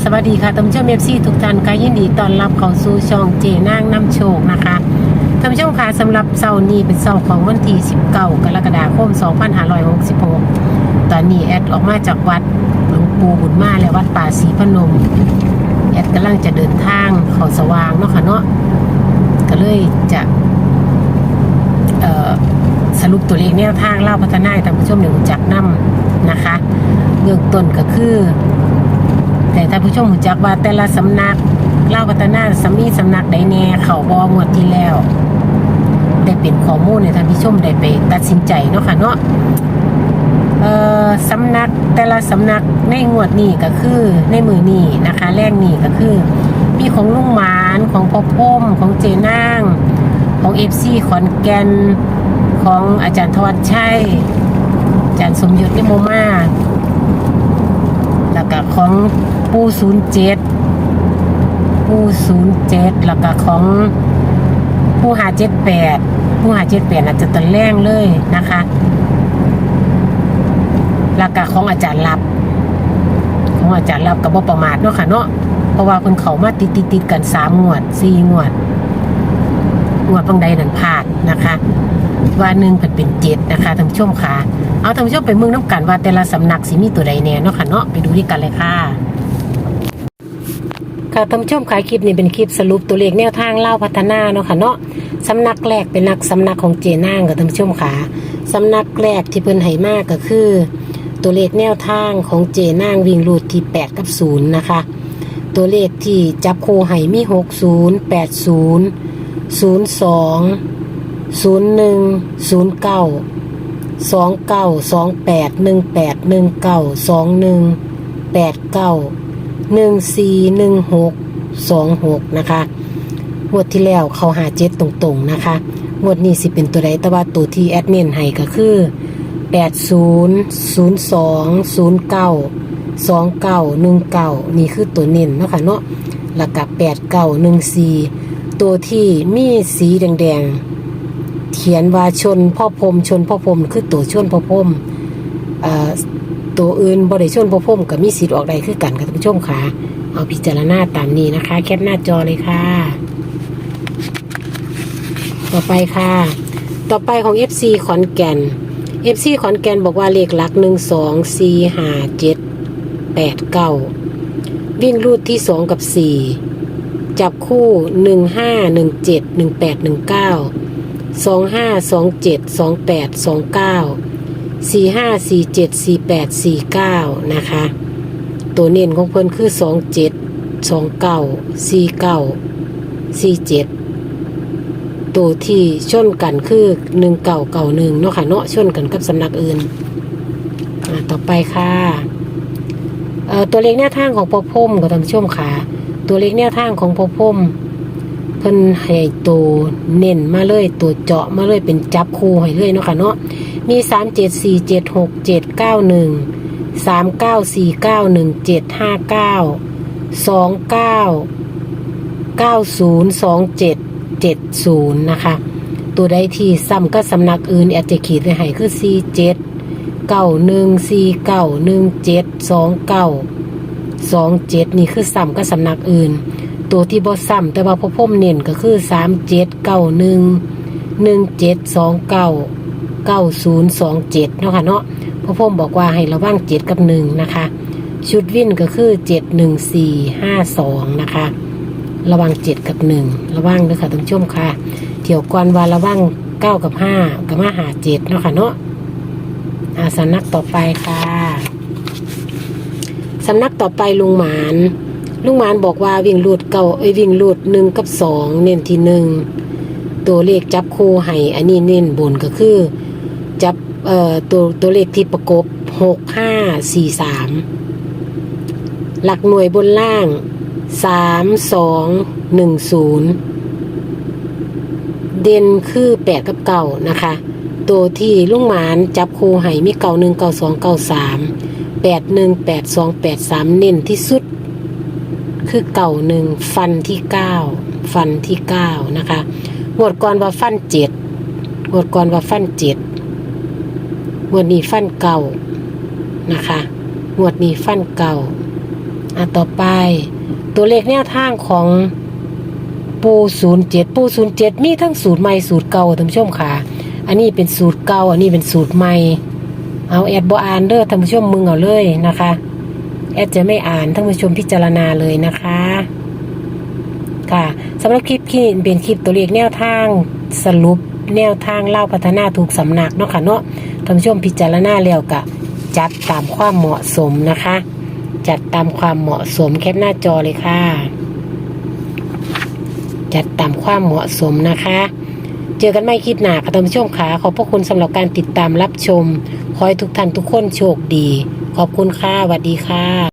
สวัสดีค่ะท่านผู้ชมเอฟซีทุกท่านค่ะยินดีต้อนรับเข้าสู่ช่องเจนางน้ำโชคนะคะท่านผู้ชมค่ะสำหรับเสาร์นี้เป็นเสาร์ของวันที่19กรกฎาคม 2566 ตอนนี้แอดออกมาจากวัดหลวงปู่บุญมาและวัดป่าศรีพนม แอดกำลังจะเดินทางเขาสว่างเนาะค่ะเนาะก็เลยจะสรุปตัวเลขแนวทางเล่าพัฒนาให้ท่านผู้ชมหนึ่งจักนํนะคะเบื้องต้นก็คือ ท่านผู้ชมรู้จักว่าแต่ละสำนักเล่าพัฒนาสำมีสำนักใดแน่เขาบองวดที่แล้วได้เป็นข้อมูลในท่านผู้ชมได้ไปตัดสินใจเนาะค่ะเนาะเอ่อสำนักแต่ละสำนักในงวดนี้ก็คือในมือนี้นะคะแรกนี้ก็คือ มีของลุงหมานของพ่อพ่มของเจนาง ของเอฟซีขอนแก่นของอาจารย์ทวัชชัยอาจารย์สมยศนิโมมา แล้วก็ของปูศูนย์เจ็ดปูศูนย์เจ็ดแล้วก็ของปูหาเจ็ดแปดปูหาเจ็ดแปดอาจจะตะแรงเลยนะคะแล้วก็ของอาจารย์ลับของอาจารย์ลับกับบ่ประมาทเนาะค่ะเนาะเพราะว่าเพิ่นเขามาติดติดติดกันสามงวดสี่งวดงวดบางใดนั่นพลาดนะคะ ว่าหนึ่งเพิ่นเป็นเจ็ดนะคะท่านผู้ชมค่ะ เอาท่านผู้ชมไปเมืองน้ำกันว่าแต่ละสำนักสิมีตัวใดแน่เนาะค่ะเนาะไปดูด้วยกันเลยค่ะค่ะท่านผู้ชมค่ะคลิปนี้เป็นคลิปสรุปตัวเลขแนวทางเล่าพัฒนาเนาะค่ะเนาะสำนักแรกเป็นนักสำนักของเจนางกับท่านผู้ชมค่ะสำนักแรกที่เพิ่นให้มากก็คือ ตัวเลขแนวทางของเจนางวิ่งรูดที่ 8 กับ 0 นะคะ ตัวเลขที่จับโคู่ให้มี 60 80 02ศูนย์หนึ่งศูนย์เก้า สองเก้าสองแปดหนึ่งแปดหนึ่งเก้าสองหนึ่งแปดเก้าหนึ่งสี่หนึ่งหกสองหกนะคะงวดที่แล้วเขาหาเจ็ดตรงๆนะคะงวดนี้สิเป็นตัวใดแต่ว่าตัวที่แอดมินให้ก็คือแปดศูนย์ศูนย์สองศูนย์เก้าสองเก้าหนึ่งเก้านี่คือตัวเน้นเนาะค่ะเนาะแล้วกับแปดเก้าหนึ่งสี่ตัวที่มีสีแดงๆ เขียนว่าชนพ่อพรมชนพ่อพรมคือตัวชนพ่อพมตัวอื่นบริชนพ่อพมกับมีสิทธิ์ออกใดคือกันค่ะท่านผู้ชมค่ะเอาพิจารณาตามนี้นะคะ แคปหน้าจอเลยค่ะ ต่อไปค่ะ ต่อไปของ FC ขอนแก่น FC ขอนแก่นบอกว่าเลขหลักหนึ่งสองสี่ห้าเจ็ดแปดเก้าวิ่งรูดที่สองกับสี่จับคู่หนึ่งห้าหนึ่งเจ็ดหนึ่งแปดหนึ่งเก้า สองห้าสองเจ็ดสองแปดสองเก้าสี่ห้าสี่เจ็ดสี่แปดสี่เก้านะคะ ตัวเน้นของเพิ่นคือสองเจ็ดสองเก้าสี่เก้าสี่เจ็ดตัวที่ชนกันคือหนึ่งเก่าเก่าหนึ่งเนาะค่ะเนาะชนกันกับสำนักอื่นต่อไปค่ะตัวเลขแนวทางของพอพมกับท่านผู้ชมค่ะ ตัวเลขแนวทางของพอพม เพิ่นให้ตัวเน้นมาเลยตัวเจาะมาเลยเป็นจับคู่ให้เลยเนาะค่ะเนาะมีสามเจ็ดสี่เจ็ดหกเจ็ดเก้าหนึ่งสามเก้าสี่เก้าหนึ่งเจ็ดห้าเก้าสองเก้าเก้าศูนย์สองเจ็ดเจ็ดศูนย์นะคะ ตัวใดที่ซ้ำก็สำนักอื่นแอาจจะขีดไว้ให้คือสี่เจ็ดเก้าหนึ่งสี่เก้าหนึ่งเจ็ดสองเก้าสองเจ็ดนี่คือซ้ำก็สำนักอื่น ตัวที่บอซ้ำแต่ว่าพ่อพ่มเน้นก็คือสามเจ็ดเก้าหนึ่งหนึ่งเจ็ดสองเก้าเก้าศูนย์สองเจ็ดเนาะค่ะเนาะพ่อพ่มบอกว่าให้ระวังเจ็ดกับหนึ่งนะคะ ชุดวิ่นก็คือเจ็ดหนึ่งสี่ห้าสองนะคะ ระวังเจ็ดกับหนึ่งระวังด้วยค่ะท่านผู้ชมค่ะเที่ยวก่อนว่าระวังเก้ากับห้ากับมาหาเจ็ดเนาะค่ะเนาะอาสนักต่อไปค่ะสำนักต่อไปลุงหมาน ลุงหมานบอกว่าวิ่งลูดเก่าเอ้ยวิ่งลูดหนึ่งกับสองเน้นที่หนึ่งตัวเลขจับคู่ให้อันนี้เน้นบนก็คือ จับเอ่อตัวตัวเลขที่ประกบหกห้าสี่สามหลักหน่วยบนล่างสามสองหนึ่งศูนย์เด่นคือแปดกับเก่านะคะ ตัวที่ลุงหมานจับคู่ให้มีเก่าหนึ่งเก่าสองเก่าสามแปดหนึ่งแปดสองแปดสามเน้นที่สุด คือเก่าหนึ่งฟันที่เก้าฟันที่เก้านะคะงวดก่อนว่าฟันเจ็ดงวดก่อนว่าฟันเจ็ดงวดนี้ฟันเก่านะคะงวดนี้ฟันเก่าอะต่อไป ตัวเลขแนวทางของปูศูนย์เจ็ดปูศูนย์เจ็ดมีทั้งสูตรใหม่สูตรเก่าท่านผู้ชมค่ะ อันนี้เป็นสูตรเก่าอันนี้เป็นสูตรใหม่ เอาแอดบอ่านเด้อท่านผู้ชมมึงเอาเลยนะคะ แอดจะไม่อ่านท่านผู้ชมพิจารณาเลยนะคะ ค่ะสำหรับคลิปที่เป็นคลิปตัวเลขแนวทางสรุปแนวทางเล่าพัฒนาถูกสำนักเนาะค่ะเนาะท่านผู้ชมพิจารณาแล้วกะจัดตามความเหมาะสมนะคะ จัดตามความเหมาะสมแคปหน้าจอเลยค่ะ จัดตามความเหมาะสมนะคะ เจอกันไม่คลิปหนาค่ะท่านผู้ชมขาขอบพระคุณสำหรับการติดตามรับชม ขอให้ทุกท่านทุกคนโชคดี ขอบคุณค่ะสวัสดีค่ะ